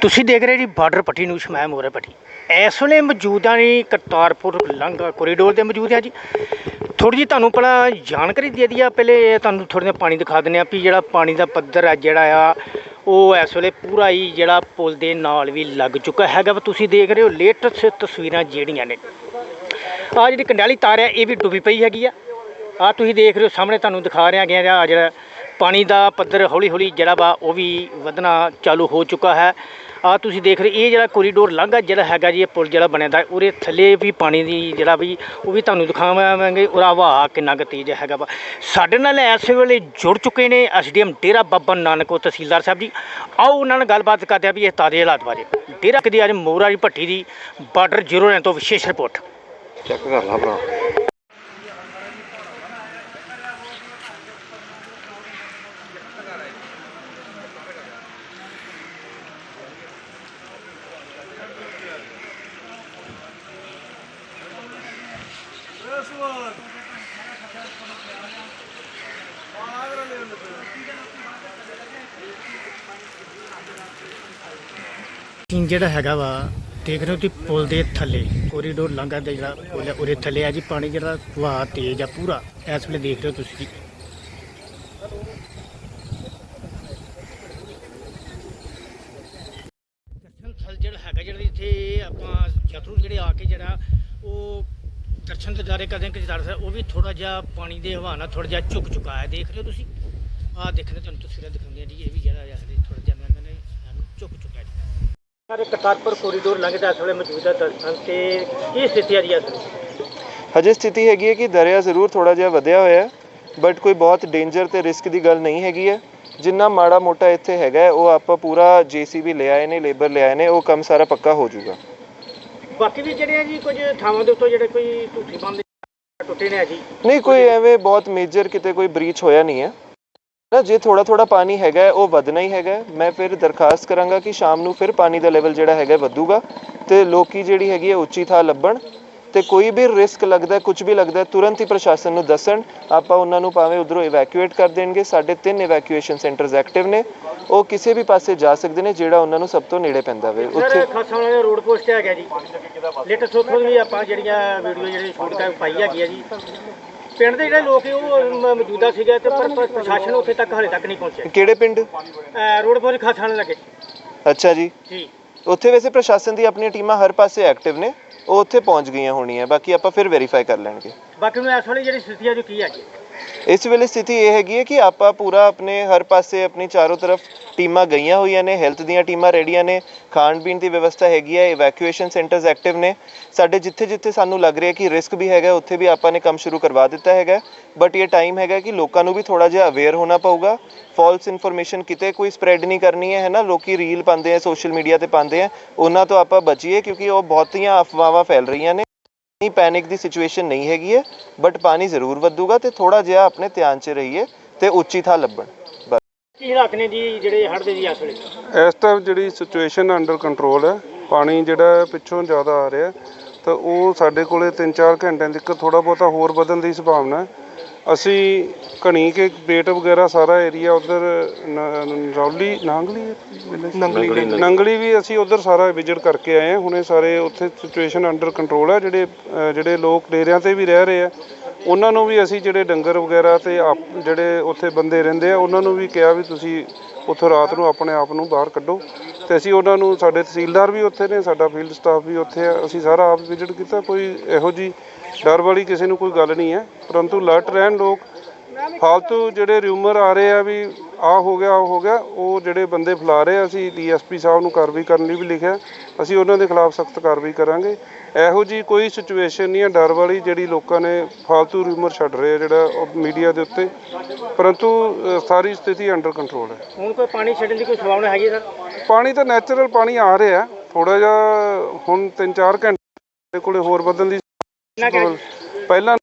ਤੁਸੀਂ ਦੇਖ ਰਹੇ ਜੀ ਬਾਰਡਰ ਪੱਟੀ ਨੂੰ ਮੈਂ ਮੋਰੇ ਪੱਟੀ। ਇਸ ਵੇਲੇ ਮੌਜੂਦ ਆ ਜੀ ਕਰਤਾਰਪੁਰ ਲੰਘਾ ਕੋਰੀਡੋਰ ਤੇ ਮੌਜੂਦ ਆ ਜੀ। ਥੋੜੀ ਜਿਹੀ ਤੁਹਾਨੂੰ ਪਹਿਲਾਂ ਜਾਣਕਾਰੀ ਦੇ ਦਈਏ, ਪਹਿਲੇ ਤੁਹਾਨੂੰ ਥੋੜ੍ਹਾ ਜਿਹਾ ਪਾਣੀ ਦਿਖਾ ਦਿੰਦੇ ਆ ਵੀ ਜਿਹੜਾ ਪਾਣੀ ਦਾ ਪੱਧਰ ਆ, ਜਿਹੜਾ ਆ, ਉਹ ਇਸ ਵੇਲੇ ਪੂਰਾ ਹੀ ਜਿਹੜਾ ਪੁਲ ਦੇ ਨਾਲ ਵੀ ਲੱਗ ਚੁੱਕਾ ਹੈਗਾ ਵਾ। ਤੁਸੀਂ ਦੇਖ ਰਹੇ ਹੋ ਲੇਟੈਸਟ ਤਸਵੀਰਾਂ ਜਿਹੜੀਆਂ ਨੇ। ਆ ਜਿਹੜੀ ਕੰਡਿਆਲੀ ਤਾਰ ਹੈ ਇਹ ਵੀ ਡੁੱਬੀ ਪਈ ਹੈਗੀ ਆ। ਆ ਤੁਸੀਂ ਦੇਖ ਰਹੇ ਹੋ, ਸਾਹਮਣੇ ਤੁਹਾਨੂੰ ਦਿਖਾ ਰਿਹਾ ਗਿਆ ਆ ਜਿਹੜਾ ਪਾਣੀ ਦਾ ਪੱਧਰ ਹੌਲੀ ਹੌਲੀ ਜਿਹੜਾ ਵਾ ਉਹ ਵੀ ਵਧਣਾ ਚਾਲੂ ਹੋ ਚੁੱਕਾ ਹੈ। ਆ ਤੁਸੀਂ ਦੇਖ ਰਹੇ, ਇਹ ਜਿਹੜਾ ਕੋਰੀਡੋਰ ਲੰਘਾ ਜਿਹੜਾ ਹੈਗਾ ਜੀ, ਇਹ ਪੁਲ ਜਿਹੜਾ ਬਣਿਆ ਦਾ, ਉਹਦੇ ਥੱਲੇ ਵੀ ਪਾਣੀ ਦੀ ਜਿਹੜਾ ਵੀ, ਉਹ ਵੀ ਤੁਹਾਨੂੰ ਦਿਖਾਵਾਂਗੇ। ਉਹਦਾ ਵਹਾਅ ਕਿੰਨਾ ਕੁ ਤੇਜ਼ ਹੈਗਾ ਵਾ। ਸਾਡੇ ਨਾਲ ਇਸ ਵੇਲੇ ਜੁੜ ਚੁੱਕੇ ਨੇ ਐਸਡੀਐਮ ਡੇਰਾ ਬਾਬਾ ਨਾਨਕ ਤਹਿਸੀਲਦਾਰ ਸਾਹਿਬ ਜੀ। ਆਓ ਉਹਨਾਂ ਨਾਲ ਗੱਲਬਾਤ ਕਰਦੇ ਆ ਵੀ ਇਹ ਤਾਜ਼ੇ ਹਾਲਾਤ ਬਾਰੇ। ਡੇਰਾ ਕਦੀ ਅੱਜ ਮੋਰਾ ਦੀ ਭੱਟੀ ਦੀ ਬਾਰਡਰ ਜ਼ੀਰੋ ਤੋਂ ਵਿਸ਼ੇਸ਼ ਰਿਪੋਰਟ। ਚੈੱਕ ਕਰ ਲਾ ਭਰਾ। ਸੀਨ ਜਿਹੜਾ ਹੈਗਾ ਵਾ, ਦੇਖ ਰਹੇ ਹੋ ਤੁਸੀਂ ਪੁਲ ਦੇ ਥੱਲੇ ਕੋਰੀਡੋਰ ਲੰਘਾ ਦਾ ਜਿਹੜਾ ਪੁਲ ਹੈ ਉਹਦੇ ਥੱਲੇ ਆ ਜੀ, ਪਾਣੀ ਜਿਹੜਾ ਵਹਾਅ ਤੇਜ਼ ਆ ਪੂਰਾ। ਇਸ ਵੇਲੇ ਦੇਖ ਰਹੇ ਹੋ ਤੁਸੀਂ ਦਰਸ਼ਨ ਥਲ ਜਿਹੜਾ ਹੈਗਾ, ਜਿਹੜਾ ਇੱਥੇ ਆਪਾਂ ਯਾਤਰੂ ਜਿਹੜੇ ਆ ਕੇ ਜਿਹੜਾ ਉਹ ਦਰਸ਼ਨ ਤੇ ਜਾਰੇ ਕਰਦੇ ਕਿ ਜਦਾਰ ਉਹ ਵੀ ਥੋੜਾ ਜਿਹਾ ਪਾਣੀ ਦੇ ਹਵਾ ਨਾਲ ਥੋੜਾ ਜਿਹਾ ਝੁਕ ਚੁੱਕਾ ਹੈ। ਦੇਖ ਰਹੇ ਹੋ ਤੁਸੀਂ? ਆਹ ਦੇਖ ਰਹੇ ਤੁਹਾਨੂੰ ਤਸਵੀਰਾਂ ਦਿਖਾਉਂਦੀਆਂ ਜੀ, ਇਹ ਵੀ ਜਿਹੜਾ ਹੈ ਥੋੜਾ ਜਿਹਾ ਮੈਂ ਨੇ ਸਾਨੂੰ ਝੁਕ ਚੁੱਕਾ ਸਾਰੇ ਕਰਤਾਰਪੁਰ ਕੋਰੀਡੋਰ ਲੰਘਦਾ ਇਸ ਵੇਲੇ ਮੌਜੂਦਾ ਦਰਸ਼ਨ ਤੇ ਕੀ ਸਥਿਤੀ ਆ ਰਹੀ ਹੈ ਹਜੇ ਸਥਿਤੀ ਹੈਗੀ ਹੈ ਕਿ ਦਰਿਆ ਜ਼ਰੂਰ ਥੋੜਾ ਜਿਹਾ ਵਧਿਆ ਹੋਇਆ ਹੈ ਬਟ ਕੋਈ ਬਹੁਤ ਡੇਂਜਰ ਤੇ ਰਿਸਕ ਦੀ ਗੱਲ ਨਹੀਂ ਹੈਗੀ ਹੈ। ਜਿੰਨਾ ਮਾੜਾ ਮੋਟਾ ਇੱਥੇ ਹੈਗਾ ਹੈ, ਉਹ ਆਪਾਂ ਪੂਰਾ ਜੀਸੀਬੀ ਲੈ ਆਏ ਨੇ ਲੇਬਰ ਲੈ ਆਏ ਨੇ ਉਹ ਕੰਮ ਸਾਰਾ ਪੱਕਾ ਹੋ ਜਾਊਗਾ। ਬਾਕੀ ਵੀ ਜਿਹੜੇ ਆ ਜੀ ਕੁਝ ਥਾਵਾਂ ਦੇ ਉੱਤੋਂ ਜਿਹੜੇ ਕੋਈ ਝੂਠੀ ਬੰਦ ਟੁੱਟੇ ਨੇ ਆ ਜੀ? ਨਹੀਂ ਕੋਈ ਐਵੇਂ ਬਹੁਤ ਮੇਜਰ ਕਿਤੇ ਕੋਈ ਬ੍ਰੀਚ ਹੋਇਆ ਨਹੀਂ ਹੈ। ਨਾ ਜੇ ਥੋੜਾ ਥੋੜਾ ਪਾਣੀ ਹੈਗਾ ਉਹ ਵਧਣਾ ਹੀ ਹੈਗਾ। ਮੈਂ ਫਿਰ ਦਰਖਾਸਤ ਕਰਾਂਗਾ ਕਿ ਸ਼ਾਮ ਨੂੰ ਫਿਰ ਪਾਣੀ ਦਾ ਲੈਵਲ ਜਿਹੜਾ ਹੈਗਾ ਵਧੂਗਾ ਤੇ ਲੋਕੀ ਜਿਹੜੀ ਹੈਗੀ ਹੈ ਉੱਚੀ ਥਾਂ ਲੱਭਣ ਤੇ ਕੋਈ ਵੀ ਰਿਸਕ ਲੱਗਦਾ ਕੁਝ ਵੀ ਲੱਗਦਾ ਤੁਰੰਤ ਹੀ ਪ੍ਰਸ਼ਾਸਨ ਨੂੰ ਦੱਸਣ। ਆਪਾਂ ਉਹਨਾਂ ਨੂੰ ਭਾਵੇਂ ਉਧਰੋਂ ਇਵੈਕੂਏਟ ਕਰ ਦੇਣਗੇ। ਸਾਡੇ ਤਿੰਨ ਇਵੈਕੂਏਸ਼ਨ ਸੈਂਟਰਸ ਐਕਟਿਵ ਨੇ। ਉਹ ਕਿਸੇ ਵੀ ਪਾਸੇ ਜਾ ਸਕਦੇ ਨੇ ਜਿਹੜਾ ਉਹਨਾਂ ਨੂੰ ਸਭ ਤੋਂ ਨੇੜੇ ਪੈਂਦਾ ਵੇ ਉੱਥੇ ਸਰ ਖਾਸਾ ਵਾਲਾ ਦਾ ਰੋਡ ਪੋਸਟ ਹੈਗਾ ਜੀ। ਲੇਟੈਸਟ ਉੱਥੋਂ ਵੀ ਆਪਾਂ ਜਿਹੜੀਆਂ ਵੀਡੀਓ ਜਿਹੜੇ ਸ਼ੂਟ ਕਰ ਪਾਈ ਹੈਗੀ ਆ ਜੀ। ਪਿੰਡ ਦੇ ਜਿਹੜੇ ਲੋਕ ਸੀ ਉਹ ਮ- ਮੌਜੂਦਾ ਸੀਗੇ ਤੇ ਪਰ ਪਰ ਪ੍ਰਸ਼ਾਸਨ ਉੱਥੇ ਤੱਕ ਹਾਲੇ ਤੱਕ ਨਹੀਂ ਪਹੁੰਚਿਆ। ਕਿਹੜੇ ਪਿੰਡ? ਅਹ ਰੋਡ ਪੋਸਟ ਖਾਸਾ ਵਾਲੇ ਲੱਗੇ। ਅੱਛਾ ਜੀ। ਜੀ। ਉੱਥੇ ਵੈਸੇ ਪ੍ਰਸ਼ਾਸਨ ਦੀ ਆਪਣੀਆਂ ਟੀਮਾਂ ਹਰ ਪਾਸੇ ਐਕਟਿਵ ਨੇ ਉਹ ਉੱਥੇ ਪਹੁੰਚ ਗਈਆਂ ਹੋਣੀਆਂ ਬਾਕੀ ਆਪਾਂ ਫਿਰ ਵੈਰੀਫਾਈ ਕਰ ਲੈਣਗੇ। ਬਾਕੀ ਨੂੰ ਇਸ ਵੇਲੇ ਜਿਹੜੀ ਸਥਿਤੀ ਆ ਜੋ ਕੀ ਹੈਗੀ ਇਸ ਵੇਲੇ ਸਥਿਤੀ ਇਹ ਹੈਗੀ ਹੈ ਕਿ ਆਪਾਂ ਪੂਰਾ ਆਪਣੇ ਹਰ ਪਾਸੇ ਆਪਣੀ ਚਾਰੋਂ ਤਰਫ ਟੀਮਾਂ ਗਈਆਂ ਹੋਈਆਂ ਨੇ ਹੈਲਥ ਦੀਆਂ ਟੀਮਾਂ ਰੈਡੀਆਂ ਨੇ, ਖਾਣ ਪੀਣ ਦੀ ਵਿਵਸਥਾ ਹੈਗੀ ਹੈ ਇਵੈਕੂਏਸ਼ਨ ਸੈਂਟਰਸ ਐਕਟਿਵ ਨੇ। ਸਾਡੇ ਜਿੱਥੇ ਜਿੱਥੇ ਸਾਨੂੰ ਲੱਗ ਰਿਹਾ ਕਿ ਰਿਸਕ ਵੀ ਹੈਗਾ, ਉੱਥੇ ਵੀ ਆਪਾਂ ਨੇ ਕੰਮ ਸ਼ੁਰੂ ਕਰਵਾ ਦਿੱਤਾ ਹੈਗਾ। ਬਟ ਇਹ ਟਾਈਮ ਹੈਗਾ ਕਿ ਲੋਕਾਂ ਨੂੰ ਵੀ ਥੋੜਾ ਜਿਹਾ ਅਵੇਅਰ ਹੋਣਾ ਪਊਗਾ। ਫਾਲਸ ਇਨਫੋਰਮੇਸ਼ਨ ਕਿਤੇ ਕੋਈ ਸਪਰੈਡ ਨਹੀਂ ਕਰਨੀ ਹੈ ਹੈ ਨਾ? ਲੋਕੀ ਰੀਲ ਪਾਉਂਦੇ ਆ ਸੋਸ਼ਲ ਮੀਡੀਆ ਤੇ ਪਾਉਂਦੇ ਆ। ਉਹਨਾਂ ਤੋਂ ਆਪਾਂ ਬਚੀਏ ਕਿਉਂਕਿ ਉਹ ਬਹੁਤੀਆਂ ਅਫਵਾਹਾਂ ਫੈਲ ਰਹੀਆਂ ਨੇ। ਨਹੀਂ ਪੈਨਿਕ ਦੀ ਸਿਚੁਏਸ਼ਨ ਨਹੀਂ ਹੈਗੀ ਹੈ ਬਟ ਪਾਣੀ ਜ਼ਰੂਰ ਵਧੂਗਾ ਤੇ ਥੋੜਾ ਜਿਹਾ ਆਪਣੇ ਧਿਆਨ 'ਚ ਰਹੀਏ ਤੇ ਉੱਚੀ ਥਾਂ ਲੱਭਣ। ਬਸ। ਕੀ ਹਾਲਾਤ ਨੇ ਜੀ ਜਿਹੜੇ ਹੜ੍ਹ ਦੇ ਜੀ ਇਸ ਵੇਲੇ ਇਸ ਟਾਈਮ ਜਿਹੜੀ ਸਿਚੁਏਸ਼ਨ ਅੰਡਰ ਕੰਟਰੋਲ ਹੈ ਪਾਣੀ ਜਿਹੜਾ ਪਿੱਛੋਂ ਜ਼ਿਆਦਾ ਆ ਰਿਹਾ ਤਾਂ ਉਹ ਸਾਡੇ ਕੋਲੇ 3-4 ਘੰਟਿਆਂ ਤੱਕ ਥੋੜਾ ਬਹੁਤਾ ਹੋਰ ਵਧਣ ਦੀ ਸੰਭਾਵਨਾ ਹੈ। ਅਸੀਂ ਘਣੀ ਕੇ ਬੇਟ ਵਗੈਰਾ ਸਾਰਾ ਏਰੀਆ ਉਧਰ ਰੌਲੀ ਨਾਂਗਲੀ ਨੰਗਲੀ ਨੰਗਲੀ। ਵੀ ਅਸੀਂ ਉਧਰ ਸਾਰਾ ਵਿਜ਼ਿਟ ਕਰਕੇ ਆਏ ਹਾਂ। ਹੁਣੇ ਸਾਰੇ ਉੱਥੇ ਸਿਚੁਏਸ਼ਨ ਅੰਡਰ ਕੰਟਰੋਲ ਹੈ ਜਿਹੜੇ ਜਿਹੜੇ ਲੋਕ ਡੇਰਿਆਂ ਤੇ ਵੀ ਰਹਿ ਰਹੇ ਆ ਉਹਨਾਂ ਨੂੰ ਵੀ ਅਸੀਂ ਜਿਹੜੇ ਡੰਗਰ ਵਗੈਰਾ ਤੇ ਜਿਹੜੇ ਉੱਥੇ ਬੰਦੇ ਰਹਿੰਦੇ ਆ ਉਹਨਾਂ ਨੂੰ ਵੀ ਕਿਹਾ ਵੀ ਤੁਸੀਂ ਉੱਥੋਂ ਰਾਤ ਨੂੰ ਆਪਣੇ ਆਪ ਨੂੰ ਬਾਹਰ ਕੱਢੋ। ਤੇ ਅਸੀਂ ਉਹਨਾਂ ਨੂੰ, ਸਾਡੇ ਤਹਿਸੀਲਦਾਰ ਵੀ ਉੱਥੇ ਨੇ, ਸਾਡਾ ਫੀਲਡ ਸਟਾਫ ਵੀ ਉੱਥੇ ਆ। ਅਸੀਂ ਸਾਰਾ ਆਪ ਵਿਜ਼ਿਟ ਕੀਤਾ, ਕੋਈ ਇਹੋ ਜੀ ਡਰ ਵਾਲੀ ਕਿਸੇ ਨੂੰ ਕੋਈ ਗੱਲ ਨਹੀਂ ਹੈ। ਪਰੰਤੂ ਅਲਰਟ ਰਹਿਣ ਲੋਕ, ਫਾਲਤੂ ਜਿਹੜੇ ਰਿਊਮਰ ਆ ਰਹੇ ਆ ਵੀ ਆ ਹੋ ਗਿਆ ਆ ਹੋ ਗਿਆ ਉਹ ਜਿਹੜੇ ਬੰਦੇ ਫੈਲਾ ਰਹੇ ਆ ਅਸੀਂ ਡੀਐਸਪੀ ਸਾਹਿਬ ਨੂੰ ਕਾਰਵਾਈ ਕਰਨ ਲਈ ਵੀ ਲਿਖਿਆ ਅਸੀਂ ਉਹਨਾਂ ਦੇ ਖਿਲਾਫ ਸਖਤ ਕਾਰਵਾਈ ਕਰਾਂਗੇ। ਇਹੋ ਜੀ ਕੋਈ ਸਿਚੁਏਸ਼ਨ ਨਹੀਂ ਹੈ ਡਰ ਵਾਲੀ ਜਿਹੜੀ ਲੋਕਾਂ ਨੇ ਫਾਲਤੂ ਰਿਊਮਰ ਛੱਡ ਰਹੇ ਆ ਜਿਹੜਾ ਮੀਡੀਆ ਦੇ ਉੱਤੇ। ਪਰੰਤੂ ਅ, ਸਾਰੀ ਸਥਿਤੀ ਅੰਡਰ ਕੰਟਰੋਲ ਹੈ। ਹੁਣ ਕੋਈ ਪਾਣੀ ਛੱਡਣ ਦੀ ਕੋਈ ਸੰਭਾਵਨਾ ਹੈਗੀ ਸਰ? ਪਾਣੀ ਤਾਂ ਨੈਚੁਰਲ ਪਾਣੀ ਆ ਰਿਹਾ ਥੋੜਾ ਜਿਹਾ ਹੁਣ 3-4 ਘੰਟੇ ਕੋਲੇ ਹੋਰ ਵਧਣ ਦੀ ਕਿੰਨਾ ਕੁ ਪਹਿਲਾਂ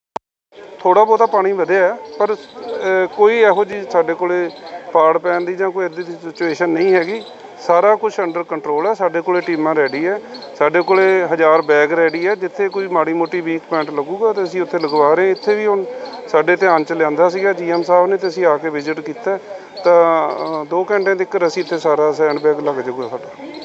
ਥੋੜਾ ਬਹੁਤਾ ਪਾਣੀ ਵਧਿਆ ਹੈ, ਪਰ ਅ, ਕੋਈ ਇਹੋ ਜੀ ਸਾਡੇ ਕੋਲੇ ਪਾੜ ਪੈਣ ਦੀ ਜਾਂ ਕੋਈ ਇਦਾਂ ਦੀ ਸਿਚੁਏਸ਼ਨ ਨਹੀਂ ਹੈਗੀ। ਸਾਰਾ ਕੁਝ ਅੰਡਰ ਕੰਟਰੋਲ ਹੈ ਸਾਡੇ ਕੋਲੇ ਟੀਮਾਂ ਰੈਡੀ ਹੈ ਸਾਡੇ ਕੋਲੇ ਹਜ਼ਾਰ ਬੈਗ ਰੈਡੀ ਹੈ ਜਿੱਥੇ ਕੋਈ ਮਾੜੀ ਮੋਟੀ ਵੀਕ ਪੁਆਇੰਟ ਲੱਗੂਗਾ ਤੇ ਅਸੀਂ ਉੱਥੇ ਲਗਵਾ ਰਹੇ। ਇੱਥੇ ਵੀ ਹੁਣ ਸਾਡੇ ਧਿਆਨ ਚ ਲਿਆਂਦਾ ਸੀਗਾ ਜੀਐਮ ਸਾਹਿਬ ਨੇ ਤੇ ਅਸੀਂ ਆ ਕੇ ਵਿਜ਼ਿਟ ਕੀਤਾ। ਤਾਂ 2 ਘੰਟੇ ਤੱਕ ਅਸੀਂ ਇੱਥੇ ਸਾਰਾ ਸੈਂਡ ਬੈਗ ਲੱਗ ਜਾਊਗਾ ਸਾਡਾ।